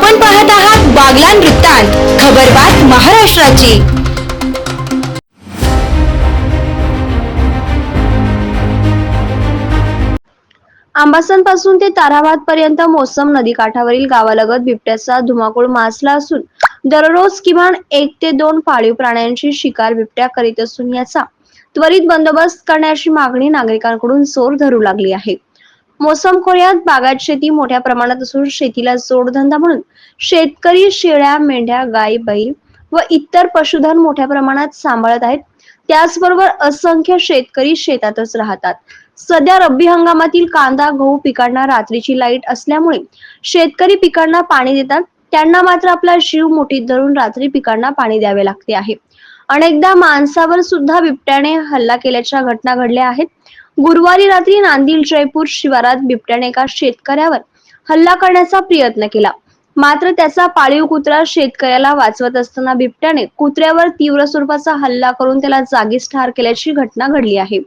आपण पाहत आहात बागलान वृत्तांत खबरबात महाराष्ट्राची. आंबासनपासून ते ताराबाद पर्यंत मोसम नदीकाठावरील गावालगत बिबट्याचा धुमाकूळ माजला असून दररोज किमान एक ते दोन पाळीव प्राण्यांची शिकार बिबट्या करीत असून याचा त्वरित बंदोबस्त करण्याची मागणी नागरिकांकडून जोर धरू लागली आहे. मोसम खोऱ्यात बागायत शेती मोठ्या प्रमाणात असून शेतीला जोडधंदा म्हणून शेतकरी शेळ्या मेंढ्या गाई बैल व इतर पशुधन मोठ्या प्रमाणात सांभाळत आहेत. त्याचबरोबर असंख्य शेतकरी शेतातच राहतात. सध्या रब्बी हंगामातील कांदा गहू पिकांना रात्रीची लाइट असल्यामुळे शेतकरी पिकांना पाणी देतात. त्यांना मात्र आपला जीव मोठीत धरून रात्री पिकांना पाणी द्यावे लागते आहे. अनेकदा माणसावर सुद्धा बिबट्याने हल्ला केल्याच्या घटना घडल्या आहेत. गुरुवारी रात्री नांदिल जयपूर शिवारात बिबट्याने एका शेतकऱ्यावर हल्ला करण्याचा प्रयत्न केला. मात्र त्याचा पाळीव कुत्रा शेतकऱ्याला वाचवत असताना बिबट्याने कुत्र्यावर तीव्र स्वरूपाचा हल्ला करून त्याला जागीच ठार केल्याची घटना घडली आहे.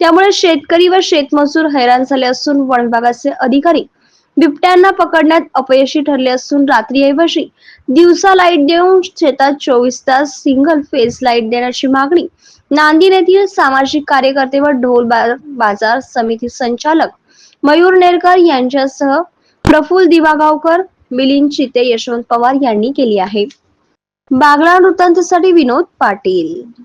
त्यामुळे शेतकरी व शेतमजूर हैराण झाले असून वन विभागाचे अधिकारी बिबट्यांना पकडण्यात अपयशी ठरले असून रात्रीऐवजी दिवसा लाइट देऊन शेतात चोवीस तास सिंगल फेज लाइट देण्याची मागणी. नांदिल येथील सामाजिक कार्यकर्ते व ढोल बाजार समिती संचालक मयूर नेरकर यांच्यासह प्रफुल दिवागावकर मिलिंद चिते यशवंत पवार यांनी केली आहे. बागला वृत्तांतसाठी विनोद पाटील.